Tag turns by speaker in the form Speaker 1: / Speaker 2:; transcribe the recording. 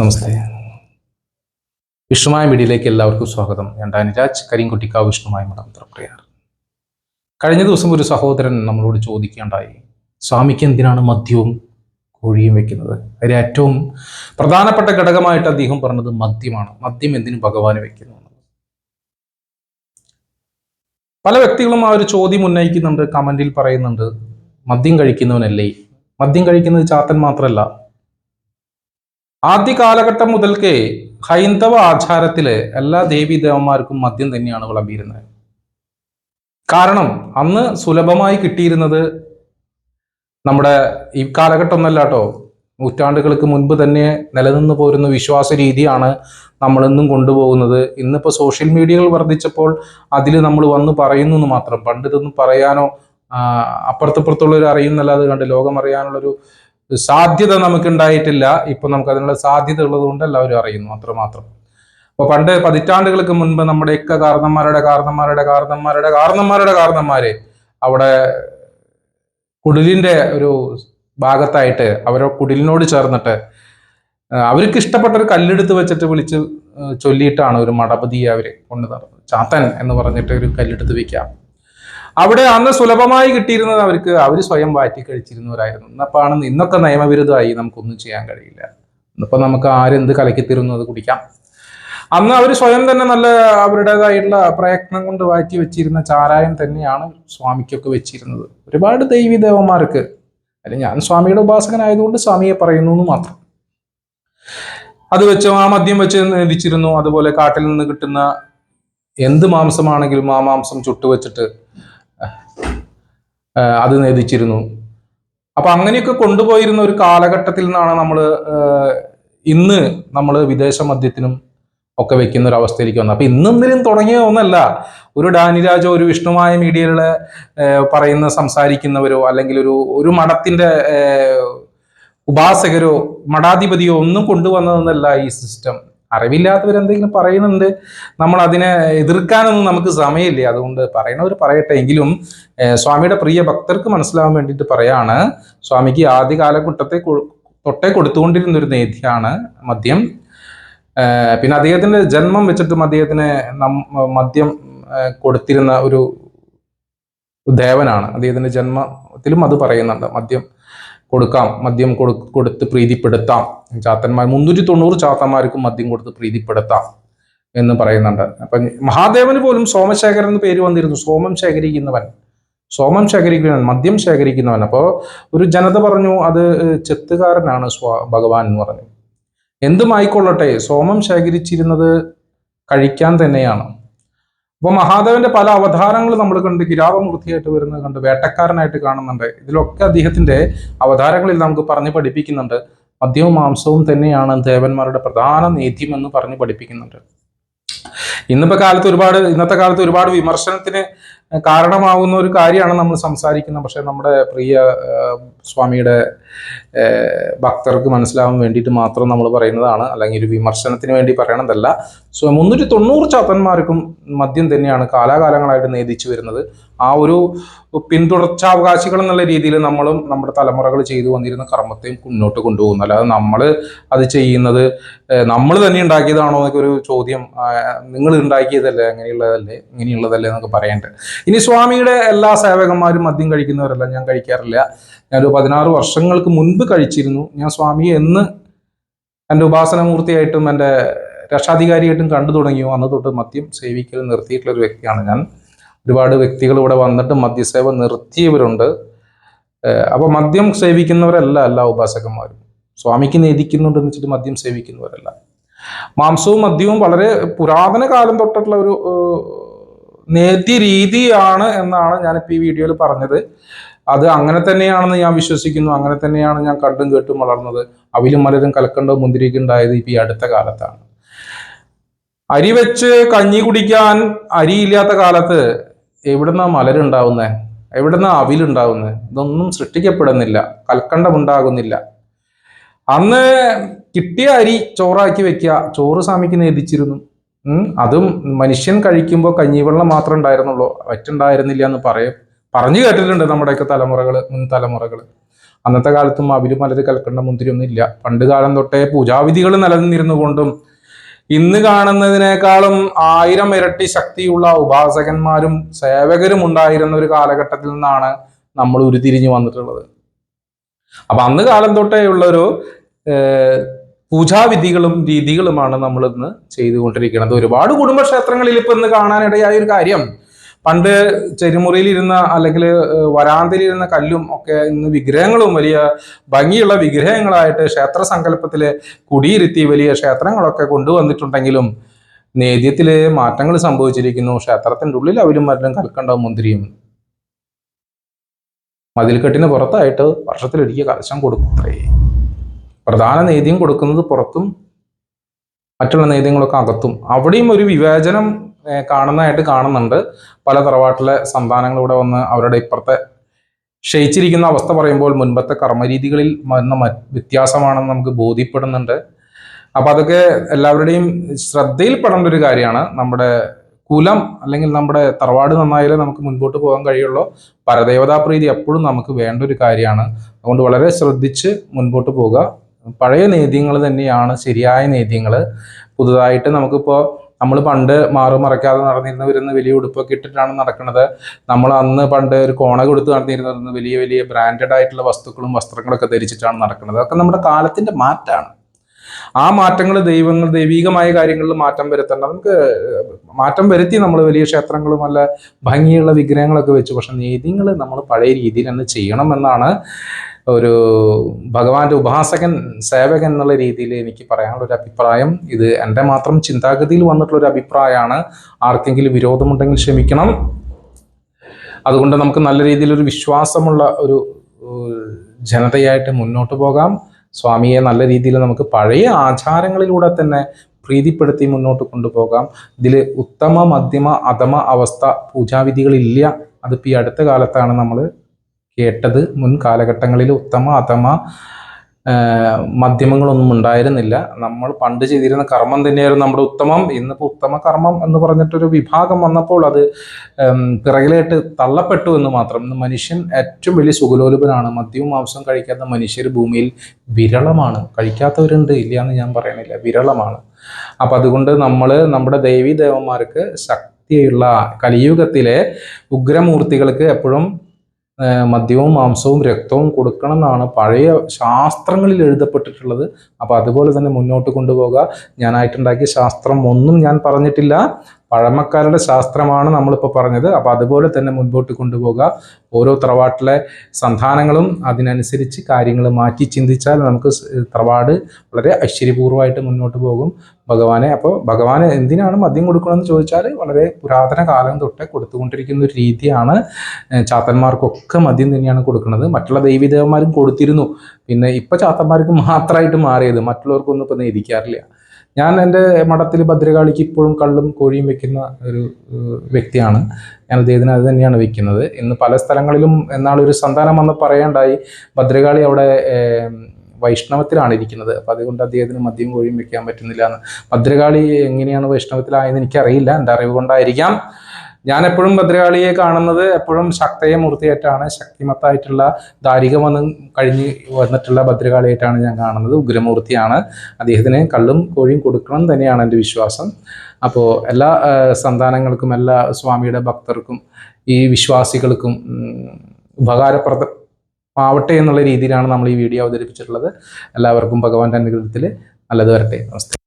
Speaker 1: നമസ്തേ. വിഷ്ണുമായ മീഡിയയിലേക്ക് എല്ലാവർക്കും സ്വാഗതം. ഞാൻ ഡാനിരാജ് കരിങ്കുട്ടിക്കാവ് വിഷ്ണുമായ മഠം തൃപ്രയാർ കഴിഞ്ഞ ദിവസം ഒരു സഹോദരൻ നമ്മളോട് ചോദിക്കേണ്ടായി സ്വാമിക്ക് എന്തിനാണ് മദ്യവും കോഴിയും വെക്കുന്നത്? അതിൽ ഏറ്റവും പ്രധാനപ്പെട്ട ഘടകമായിട്ട് അദ്ദേഹം പറഞ്ഞത് മദ്യമാണ്. മദ്യം എന്തിനു ഭഗവാന് വെക്കുന്നു പല വ്യക്തികളും ആ ഒരു ചോദ്യം ഉന്നയിക്കുന്നുണ്ട് കമന്റിൽ പറയുന്നുണ്ട് മദ്യം കഴിക്കുന്നവനല്ലേ? മദ്യം കഴിക്കുന്നത് ചാത്തൻ മാത്രമല്ല ആദ്യ കാലഘട്ടം മുതൽക്കേ ഹൈന്ദവ ആചാരത്തിൽ എല്ലാ ദേവീ ദേവന്മാർക്കും മദ്യം തന്നെയാണ് വിളമ്പിയിരുന്നത്. കാരണം അന്ന് സുലഭമായി കിട്ടിയിരുന്നത് നമ്മുടെ ഈ കാലഘട്ടം ഒന്നല്ല കേട്ടോ നൂറ്റാണ്ടുകൾക്ക് മുൻപ് തന്നെ നിലനിന്ന് പോരുന്ന വിശ്വാസ രീതിയാണ് നമ്മളിന്നും കൊണ്ടുപോകുന്നത്. ഇന്നിപ്പോൾ സോഷ്യൽ മീഡിയകൾ വർദ്ധിച്ചപ്പോൾ അതിൽ നമ്മൾ വന്ന് പറയുന്നു എന്ന് മാത്രം. പണ്ട് ഇതൊന്നും പറയാനോ അപ്പുറത്തപ്പുറത്തുള്ളവർ അറിയുന്നല്ലാതെ കണ്ട് ലോകം അറിയാനുള്ളൊരു സാധ്യത നമുക്ക് ഉണ്ടായിട്ടില്ല ഇപ്പൊ നമുക്ക് അതിനുള്ള സാധ്യത ഉള്ളത് കൊണ്ട് എല്ലാവരും അറിയുന്നു അത്രമാത്രം. അപ്പോൾ പണ്ട് പതിറ്റാണ്ടുകൾക്ക് മുൻപ് നമ്മുടെയൊക്കെ കാരണന്മാരുടെ കാരണന്മാരുടെ കാരണന്മാരുടെ കാരണന്മാരുടെ കാരണന്മാര് അവിടെ കുടിലിന്റെ ഒരു ഭാഗത്തായിട്ട് അവരെ കുടിലിനോട് ചേർന്നിട്ട് അവർക്ക് ഇഷ്ടപ്പെട്ട ഒരു കല്ലെടുത്ത് വെച്ചിട്ട് വിളിച്ച് ചൊല്ലിയിട്ടാണ് ഒരു മടപതിയെ അവരെ കൊണ്ടു നടന്നത് ചാത്തൻ എന്ന് പറഞ്ഞിട്ട് ഒരു കല്ലെടുത്ത് വെക്കാം അവിടെ അന്ന് സുലഭമായി കിട്ടിയിരുന്നത് അവർക്ക് അവർ സ്വയം വാറ്റി കഴിച്ചിരുന്നവരായിരുന്നു. ഇന്നപ്പാണ് ഇന്നൊക്കെ നിയമവിരുദ്ധമായി നമുക്കൊന്നും ചെയ്യാൻ കഴിയില്ല. ഇന്നിപ്പോ നമുക്ക് ആരെന്ത് കലക്കി അത് കുടിക്കാം. അന്ന് അവർ സ്വയം തന്നെ നല്ല അവരുടേതായിട്ടുള്ള പ്രയത്നം കൊണ്ട് വാറ്റി വെച്ചിരുന്ന ചാരായം തന്നെയാണ് സ്വാമിക്കൊക്കെ വെച്ചിരുന്നത്. ഒരുപാട് ദൈവീ ദേവന്മാർക്ക്. അല്ലെ ഞാൻ സ്വാമിയുടെ ഉപാസകനായതുകൊണ്ട് സ്വാമിയെ പറയുന്നു എന്ന് മാത്രം. അത് വെച്ച് ആ മദ്യം വെച്ച് നിധിച്ചിരുന്നു അതുപോലെ കാട്ടിൽ നിന്ന് കിട്ടുന്ന എന്ത് മാംസമാണെങ്കിലും ആ മാംസം ചുട്ടുവെച്ചിട്ട് അത് നേതിച്ചിരുന്നു അപ്പൊ അങ്ങനെയൊക്കെ കൊണ്ടുപോയിരുന്ന ഒരു കാലഘട്ടത്തിൽ നിന്നാണ് നമ്മൾ ഇന്ന് നമ്മൾ വിദേശ മദ്യത്തിനും ഒക്കെ വെക്കുന്ന ഒരു അവസ്ഥയിലേക്ക് വന്നത്. അപ്പൊ ഇന്നെന്തിനും തുടങ്ങിയ ഒന്നല്ല. ഒരു ഡാനിരാജോ ഒരു വിഷ്ണുമായ മീഡിയയിലെ പറയുന്ന സംസാരിക്കുന്നവരോ അല്ലെങ്കിൽ ഒരു ഒരു മഠത്തിന്റെ ഉപാസകരോ മഠാധിപതിയോ ഒന്നും കൊണ്ടുവന്നതെന്നല്ല ഈ സിസ്റ്റം അറിവില്ലാത്തവരെന്തെങ്കിലും പറയുന്നുണ്ട് നമ്മൾ അതിനെ എതിർക്കാനൊന്നും നമുക്ക് സമയമില്ല. അതുകൊണ്ട് പറയണവർ പറയട്ടെ. എങ്കിലും സ്വാമിയുടെ പ്രിയ ഭക്തർക്ക് മനസ്സിലാവാൻ വേണ്ടിയിട്ട് പറയാണ് സ്വാമിക്ക് ആദ്യ കാലഘട്ടത്തെ തൊട്ടെ കൊടുത്തുകൊണ്ടിരുന്ന ഒരു നേദ്യാണ് മദ്യം. പിന്നെ അദ്ദേഹത്തിന്റെ ജന്മം വെച്ചിട്ടും അദ്ദേഹത്തിന് മദ്യം കൊടുത്തിരുന്ന ഒരു ദേവനാണ്. അദ്ദേഹത്തിന്റെ ജന്മത്തിലും അത് പറയുന്നുണ്ട് മദ്യം. കൊടുക്കാം മദ്യം കൊടു കൊടുത്ത് പ്രീതിപ്പെടുത്താം. ചാത്തന്മാർ മുന്നൂറ്റി തൊണ്ണൂറ് ചാത്തന്മാർക്കും മദ്യം കൊടുത്ത് പ്രീതിപ്പെടുത്താം എന്ന് പറയുന്നുണ്ട്. അപ്പൊ മഹാദേവന് പോലും സോമശേഖരൻ എന്ന് പേര് വന്നിരുന്നു. സോമം ശേഖരിക്കുന്നവൻ. സോമം ശേഖരിക്കുന്നവൻ മദ്യം ശേഖരിക്കുന്നവൻ. അപ്പോൾ ഒരു ജനത പറഞ്ഞു അത് ചെത്തുകാരനാണ് സ്വാ ഭഗവാൻ എന്ന് പറഞ്ഞു. എന്തുമായിക്കൊള്ളട്ടെ സോമം ശേഖരിച്ചിരുന്നത് കഴിക്കാൻ തന്നെയാണ്. അപ്പൊ മഹാദേവന്റെ പല അവതാരങ്ങൾ നമ്മൾ കണ്ട് കിരാതമൂർത്തിയായിട്ട് വരുന്നത് കണ്ട് വേട്ടക്കാരനായിട്ട് കാണുന്നുണ്ട്. ഇതിലൊക്കെ അദ്ദേഹത്തിന്റെ അവതാരങ്ങളിൽ നമുക്ക് പറഞ്ഞ് പഠിപ്പിക്കുന്നുണ്ട്. മദ്യവും മാംസവും തന്നെയാണ് ദേവന്മാരുടെ പ്രധാന നീതിയും എന്ന് പറഞ്ഞ് പഠിപ്പിക്കുന്നുണ്ട്. ഇന്നിപ്പോ കാലത്ത് ഒരുപാട് ഇന്നത്തെ കാലത്ത് ഒരുപാട് വിമർശനത്തിന് കാരണമാവുന്ന ഒരു കാര്യമാണ് നമ്മൾ സംസാരിക്കുന്നത്. പക്ഷെ നമ്മുടെ പ്രിയ സ്വാമിയുടെ ഭക്തർക്ക് മനസ്സിലാവാൻ വേണ്ടിയിട്ട് മാത്രം നമ്മൾ പറയുന്നതാണ്. അല്ലെങ്കിൽ ഒരു വിമർശനത്തിന് വേണ്ടി പറയണതല്ല. സോ മുന്നൂറ്റി തൊണ്ണൂറ് ചാത്തന്മാർക്കും മദ്യം തന്നെയാണ് കാലാകാലങ്ങളായിട്ട് നേതിച്ചു വരുന്നത്. ആ ഒരു പിന്തുടർച്ചാവകാശികൾ എന്നുള്ള രീതിയിൽ നമ്മളും നമ്മുടെ തലമുറകൾ ചെയ്തു വന്നിരുന്ന കർമ്മത്തെയും മുന്നോട്ട് കൊണ്ടുപോകുന്നു. അല്ലാതെ നമ്മൾ അത് ചെയ്യുന്നത് നമ്മൾ തന്നെ ഉണ്ടാക്കിയതാണോ എന്നൊക്കെ ഒരു ചോദ്യം നിങ്ങൾ ഉണ്ടാക്കിയതല്ലേ അങ്ങനെയുള്ളതല്ലേ ഇങ്ങനെയുള്ളതല്ലേ എന്നൊക്കെ പറയേണ്ടത്. ഇനി സ്വാമിയുടെ എല്ലാ സേവകന്മാരും മദ്യം കഴിക്കുന്നവരല്ല ഞാൻ കഴിക്കാറില്ല. ഞാനൊരു പതിനാറ് വർഷങ്ങൾക്ക് മുൻപ് കഴിച്ചിരുന്നു. ഞാൻ സ്വാമിയെ എന്ന് എന്റെ ഉപാസനമൂർത്തിയായിട്ടും എന്റെ രക്ഷാധികാരിയായിട്ടും കണ്ടു തുടങ്ങിയോ? അന്ന് തൊട്ട് മദ്യം സേവിക്കൽ നിർത്തിയിട്ടുള്ള ഒരു വ്യക്തിയാണ് ഞാൻ. ഒരുപാട് വ്യക്തികൾ ഇവിടെ വന്നിട്ട് മദ്യസേവ നിർത്തിയവരുണ്ട്. അപ്പോൾ അപ്പൊ മദ്യം സേവിക്കുന്നവരല്ല എല്ലാ ഉപാസകന്മാരും. സ്വാമിക്ക് നേദിക്കുന്നുണ്ടെന്ന് വെച്ചിട്ട് മദ്യം സേവിക്കുന്നവരല്ല. മാംസവും മദ്യവും വളരെ പുരാതന കാലം തൊട്ടിട്ടുള്ള ഒരു നേദ്യ രീതിയാണ് എന്നാണ് ഞാനിപ്പോൾ ഈ വീഡിയോയിൽ പറഞ്ഞത്. അത് അങ്ങനെ തന്നെയാണെന്ന് ഞാൻ വിശ്വസിക്കുന്നു അങ്ങനെ തന്നെയാണ് ഞാൻ കണ്ടും കേട്ടും വളർന്നത്. അവിലും മലരും കലക്കണ്ടോ മുന്തിരിക്കുണ്ടായത് ഇപ്പം ഈ അടുത്ത കാലത്താണ്. അരി വെച്ച് കഞ്ഞി കുടിക്കാൻ അരി അരിയില്ലാത്ത കാലത്ത് എവിടുന്നാ മലരുണ്ടാവുന്നത് എവിടുന്നാ അവിലുണ്ടാവുന്നത് ഇതൊന്നും സൃഷ്ടിക്കപ്പെടുന്നില്ല കൽക്കണ്ടമുണ്ടാകുന്നില്ല. അന്ന് കിട്ടിയ അരി ചോറാക്കി വെക്കുക ചോറ് സ്വാമിക്ക് നേദിച്ചിരുന്നു ഉം, അതും മനുഷ്യൻ കഴിക്കുമ്പോൾ കഞ്ഞിവെള്ളം മാത്രമേ ഉണ്ടായിരുന്നുള്ളൂ വറ്റുണ്ടായിരുന്നില്ല എന്ന് പറയും. പറഞ്ഞു കേട്ടിട്ടുണ്ട് നമ്മുടെയൊക്കെ തലമുറകൾ മുൻ തലമുറകൾ അന്നത്തെ കാലത്തും അവർ മലര് കൽക്കണ്ട മുന്തിരി ഒന്നും ഇല്ല. പണ്ട് കാലം തൊട്ടേ പൂജാവിധികൾ നിലനിന്നിരുന്നു കൊണ്ടും ഇന്ന് കാണുന്നതിനേക്കാളും ആയിരം ഇരട്ടി ശക്തിയുള്ള ഉപാസകന്മാരും സേവകരും ഉണ്ടായിരുന്ന ഒരു കാലഘട്ടത്തിൽ നിന്നാണ് നമ്മൾ ഉരുതിരിഞ്ഞു വന്നിട്ടുള്ളത്. അപ്പൊ അന്ന് കാലം തൊട്ടേ ഉള്ളൊരു പൂജാവിധികളും രീതികളുമാണ് നമ്മൾ ഇന്ന് ചെയ്തുകൊണ്ടിരിക്കുന്നത്. ഒരുപാട് കുടുംബക്ഷേത്രങ്ങളിൽ ഇപ്പൊ ഇന്ന് കാണാനിടയായ ഒരു കാര്യം പണ്ട് ചെരുമുറിയിലിരുന്ന അല്ലെങ്കിൽ വരാന്തയിലിരുന്ന കല്ലും ഒക്കെ ഇന്ന് വിഗ്രഹങ്ങളും വലിയ ഭംഗിയുള്ള വിഗ്രഹങ്ങളായിട്ട് ക്ഷേത്ര സങ്കല്പത്തിൽ കുടിയിരുത്തി വലിയ ക്ഷേത്രങ്ങളൊക്കെ കൊണ്ടുവന്നിട്ടുണ്ടെങ്കിലും നേദ്യത്തിൽ മാറ്റങ്ങൾ സംഭവിച്ചിരിക്കുന്നു. ക്ഷേത്രത്തിന്റെ ഉള്ളിൽ അവരും മറ്റും കൽക്കണ്ടവും മുന്തിരിയും. മതിൽക്കെട്ടിന് പുറത്തായിട്ട് വർഷത്തിലൊരിക്കൽ കലശം കൊടുക്കത്രേ പ്രധാന നേദ്യം കൊടുക്കുന്നത് പുറത്തും മറ്റുള്ള നേദ്യങ്ങളൊക്കെ അകത്തും. അവിടെയും ഒരു വിവേചനം കാണുന്നതായിട്ട് കാണുന്നുണ്ട്. പല തറവാട്ടിലെ സന്താനങ്ങൾ ഇവിടെ വന്ന് അവരുടെ ഇപ്പുറത്തെ ക്ഷയിച്ചിരിക്കുന്ന അവസ്ഥ പറയുമ്പോൾ മുൻപത്തെ കർമ്മരീതികളിൽ വന്ന വ്യത്യാസമാണെന്ന് നമുക്ക് ബോധ്യപ്പെടുന്നുണ്ട്. അപ്പൊ അതൊക്കെ എല്ലാവരുടെയും ശ്രദ്ധയിൽപ്പെടേണ്ട ഒരു കാര്യമാണ്. നമ്മുടെ കുലം അല്ലെങ്കിൽ നമ്മുടെ തറവാട് നന്നായാലേ നമുക്ക് മുൻപോട്ട് പോകാൻ കഴിയുള്ളൂ. പരദേവതാ പ്രീതി എപ്പോഴും നമുക്ക് വേണ്ട ഒരു കാര്യമാണ്. അതുകൊണ്ട് വളരെ ശ്രദ്ധിച്ച് മുൻപോട്ട് പോകുക പഴയ നേദ്യങ്ങൾ തന്നെയാണ് ശരിയായ നേദ്യങ്ങൾ. പുതുതായിട്ട് നമുക്കിപ്പോൾ നമ്മൾ പണ്ട് മാറു മറക്കാതെ നടന്നിരുന്ന വരുന്ന വലിയ ഉടുപ്പൊക്കെ ഇട്ടിട്ടാണ് നടക്കുന്നത്. നമ്മൾ അന്ന് പണ്ട് ഒരു കോണ കൊടുത്ത് നടന്നിരുന്നത് വലിയ വലിയ ബ്രാൻഡഡ് ആയിട്ടുള്ള വസ്തുക്കളും വസ്ത്രങ്ങളൊക്കെ ധരിച്ചിട്ടാണ് നടക്കുന്നത്. അതൊക്കെ നമ്മുടെ കാലത്തിന്റെ മാറ്റാണ്. ആ മാറ്റങ്ങൾ ദൈവങ്ങൾ ദൈവികമായ കാര്യങ്ങളിൽ മാറ്റം വരുത്തേണ്ട. നമുക്ക് മാറ്റം വരുത്തി നമ്മൾ വലിയ ക്ഷേത്രങ്ങളും നല്ല ഭംഗിയുള്ള വിഗ്രഹങ്ങളൊക്കെ വെച്ചു. പക്ഷെ നീതിങ്ങൾ നമ്മൾ പഴയ രീതിയിൽ തന്നെ ചെയ്യണം എന്നാണ് ഒരു ഭഗവാന്റെ ഉപാസകൻ സേവകൻ എന്നുള്ള രീതിയിൽ എനിക്ക് പറയാനുള്ള ഒരു അഭിപ്രായം ഇത്. എന്റെ മാത്രം ചിന്താഗതിയിൽ വന്നിട്ടുള്ള ഒരു അഭിപ്രായമാണ്. ആർക്കെങ്കിലും വിരോധമുണ്ടെങ്കിൽ ക്ഷമിക്കണം. അതുകൊണ്ട് നമുക്ക് നല്ല രീതിയിൽ ഒരു വിശ്വാസമുള്ള ഒരു ജനതയായിട്ട് മുന്നോട്ട് പോകാം. സ്വാമിയെ നല്ല രീതിയിൽ നമുക്ക് പഴയ ആചാരങ്ങളിലൂടെ തന്നെ പ്രീതിപ്പെടുത്തി മുന്നോട്ട് കൊണ്ടുപോകാം. ഇതിൽ ഉത്തമ മധ്യമ അധമ അവസ്ഥ പൂജാവിധികളില്ല. അതിപ്പോൾ ഈ അടുത്ത കാലത്താണ് നമ്മൾ കേട്ടത് മുൻ കാലഘട്ടങ്ങളിൽ ഉത്തമ അഥമ മാധ്യമങ്ങളൊന്നും ഉണ്ടായിരുന്നില്ല. നമ്മൾ പണ്ട് ചെയ്തിരുന്ന കർമ്മം തന്നെയായിരുന്നു നമ്മുടെ ഉത്തമം. ഇന്നിപ്പോൾ ഉത്തമ കർമ്മം എന്ന് പറഞ്ഞിട്ടൊരു വിഭാഗം വന്നപ്പോൾ അത് പിറകിലായിട്ട് തള്ളപ്പെട്ടു എന്ന് മാത്രം. ഇന്ന് മനുഷ്യൻ ഏറ്റവും വലിയ സുഖലോലുപനാണ്. മദ്യവും മാംസവും കഴിക്കാത്ത മനുഷ്യർ ഭൂമിയിൽ വിരളമാണ്. കഴിക്കാത്തവരുണ്ട്. ഇല്ല എന്ന് ഞാൻ പറയണില്ല. വിരളമാണ്. അപ്പം അതുകൊണ്ട് നമ്മൾ നമ്മുടെ ദേവീ ദേവന്മാർക്ക് ശക്തിയുള്ള കലിയുഗത്തിലെ ഉഗ്രമൂർത്തികൾക്ക് എപ്പോഴും മദ്യവും മാംസവും രക്തവും കൊടുക്കണം എന്നാണ് പഴയ ശാസ്ത്രങ്ങളിൽ എഴുതപ്പെട്ടിട്ടുള്ളത്. അപ്പോൾ അതുപോലെ തന്നെ മുന്നോട്ട് കൊണ്ടുപോകുക ഞാനായിട്ടുണ്ടാക്കിയ ശാസ്ത്രം ഒന്നും ഞാൻ പറഞ്ഞിട്ടില്ല. പഴമക്കാരുടെ ശാസ്ത്രമാണ് നമ്മളിപ്പോൾ പറഞ്ഞത്. അപ്പോൾ അതുപോലെ തന്നെ മുൻപോട്ട് കൊണ്ടുപോകുക ഓരോ തറവാട്ടിലെ സന്താനങ്ങളും അതിനനുസരിച്ച് കാര്യങ്ങൾ മാറ്റി ചിന്തിച്ചാൽ നമുക്ക് തറവാട് വളരെ ഐശ്വര്യപൂർവമായിട്ട് മുന്നോട്ട് പോകും. ഭഗവാനെ അപ്പോൾ ഭഗവാന് എന്തിനാണ് മദ്യം കൊടുക്കണമെന്ന് ചോദിച്ചാൽ വളരെ പുരാതന കാലം തൊട്ട് കൊടുത്തുകൊണ്ടിരിക്കുന്ന ഒരു രീതിയാണ് ചാത്തന്മാർക്കൊക്കെ മദ്യം തന്നെയാണ് കൊടുക്കുന്നത്. മറ്റുള്ള ദൈവീദേവന്മാരും കൊടുത്തിരുന്നു. പിന്നെ ഇപ്പം ചാത്തന്മാർക്ക് മാത്രമായിട്ട് മാറിയത്. മറ്റുള്ളവർക്കൊന്നും ഇപ്പം ഇരിക്കാറില്ല ഞാൻ എന്റെ മഠത്തിൽ ഭദ്രകാളിക്ക് ഇപ്പോഴും കള്ളും കോഴിയും വെക്കുന്ന ഒരു വ്യക്തിയാണ്. ഞാൻ അദ്ദേഹത്തിന് അത് തന്നെയാണ് വെക്കുന്നത്. ഇന്ന് പല സ്ഥലങ്ങളിലും എന്നാളൊരു സന്താനം വന്ന് പറയേണ്ടായി ഭദ്രകാളി അവിടെ വൈഷ്ണവത്തിലാണ് ഇരിക്കുന്നത്. അപ്പോൾ അതുകൊണ്ട് അദ്ദേഹത്തിന് മദ്യം കോഴിയും വെക്കാൻ പറ്റുന്നില്ല എന്ന്. ഭദ്രകാളി എങ്ങനെയാണ് വൈഷ്ണവത്തിലായെന്ന് എനിക്കറിയില്ല. എന്റെ അറിവ് കൊണ്ടായിരിക്കാം. ഞാൻ എപ്പോഴും ഭദ്രകാളിയെ കാണുന്നത് എപ്പോഴും ശക്തയെ മൂർത്തിയായിട്ടാണ് ശക്തിമത്തായിട്ടുള്ള ദാരികമൊന്നും കഴിഞ്ഞ് വന്നിട്ടുള്ള ഭദ്രകാളിയായിട്ടാണ് ഞാൻ കാണുന്നത്. ഉഗ്രമൂർത്തിയാണ്. അദ്ദേഹത്തിന് കള്ളും കോഴിയും കൊടുക്കണം തന്നെയാണ് എന്റെ വിശ്വാസം. അപ്പോൾ എല്ലാ സന്താനങ്ങൾക്കും എല്ലാ സ്വാമിയുടെ ഭക്തർക്കും ഈ വിശ്വാസികൾക്കും ഉപകാരപ്രദ ആവട്ടെ എന്നുള്ള രീതിയിലാണ് നമ്മൾ ഈ വീഡിയോ അവതരിപ്പിച്ചിട്ടുള്ളത്. എല്ലാവർക്കും ഭഗവാന്റെ അനുഗ്രഹത്തിൽ നല്ലത് വരട്ടെ. നമസ്തേ.